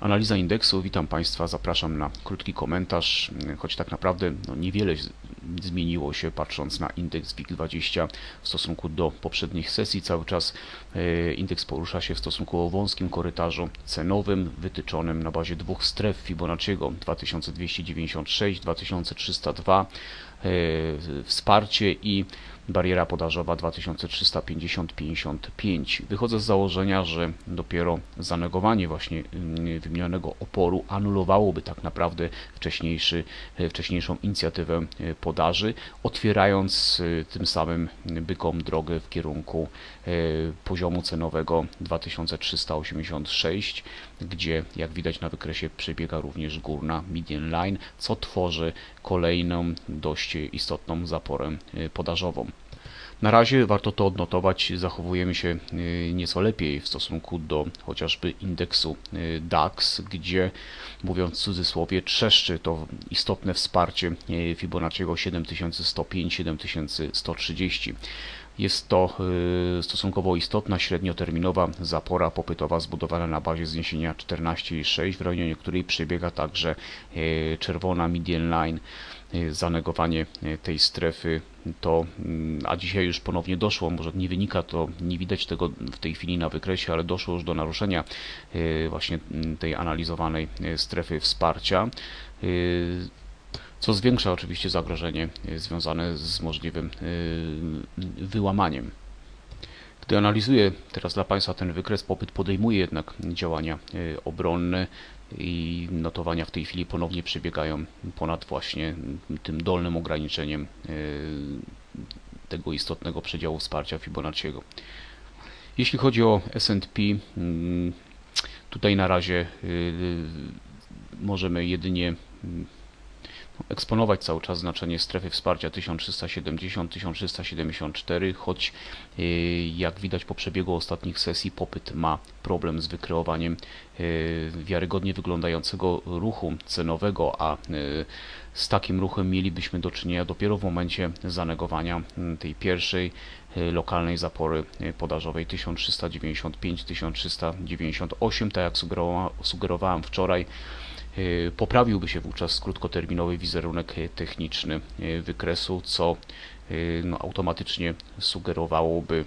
Analiza indeksu. Witam Państwa. Zapraszam na krótki komentarz, choć tak naprawdę no, niewiele zmieniło się patrząc na indeks WIG20 w stosunku do poprzednich sesji. Cały czas e, indeks porusza się w stosunkowo wąskim korytarzu cenowym wytyczonym na bazie dwóch stref Fibonacciego 2296, 2302 e, wsparcie i bariera podażowa 2350-55. Wychodzę z założenia, że dopiero zanegowanie właśnie mm, wymienionego oporu anulowałoby tak naprawdę wcześniejszy, e, wcześniejszą inicjatywę e, podaży, otwierając e, tym samym bykom drogę w kierunku poziomu cenowego 2386, gdzie jak widać na wykresie przebiega również górna median line, co tworzy kolejną dość istotną zaporę podażową. Na razie warto to odnotować, zachowujemy się y, nieco lepiej w stosunku do chociażby indeksu y, DAX, gdzie mówiąc w cudzysłowie trzeszczy to istotne wsparcie y, Fibonacciego 7105-7130. Jest to y, stosunkowo istotna średnioterminowa zapora popytowa zbudowana na bazie zniesienia 14,6, w rejonie której przebiega także y, czerwona median line. Y, Zanegowanie tej strefy to, mm, a dzisiaj już ponownie doszło, może nie wynika to, nie widać tego w tej chwili na wykresie, ale doszło już do naruszenia właśnie mm, tej analizowanej strefy wsparcia co zwiększa oczywiście zagrożenie y, związane z możliwym y, wyłamaniem. Gdy analizuję teraz dla Państwa ten wykres, popyt podejmuje jednak działania y, obronne i notowania w tej chwili ponownie przebiegają ponad właśnie tym dolnym ograniczeniem tego istotnego przedziału wsparcia Fibonacciego. Jeśli chodzi o S&P, mm, tutaj na razie możemy jedynie mm, eksponować cały czas znaczenie strefy wsparcia 1370-1374, choć y, jak widać po przebiegu ostatnich sesji popyt ma problem z wykreowaniem y, wiarygodnie wyglądającego ruchu cenowego, a y, z takim ruchem mielibyśmy do czynienia dopiero w momencie zanegowania mm, tej pierwszej lokalnej zapory podażowej 1395-1398, tak jak sugerowa- sugerowałem wczoraj. Y, Poprawiłby się wówczas krótkoterminowy wizerunek y, techniczny y, wykresu, co no, automatycznie sugerowałoby,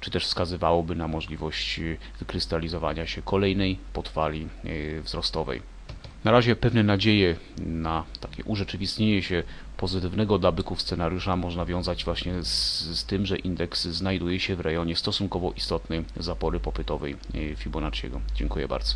czy też wskazywałoby na możliwość wykrystalizowania się kolejnej podfali y, wzrostowej. Na razie pewne nadzieje na takie urzeczywistnienie się pozytywnego dla byków scenariusza można wiązać właśnie z, z tym, że indeks znajduje się w rejonie stosunkowo istotnej zapory popytowej Fibonacciego. Dziękuję bardzo.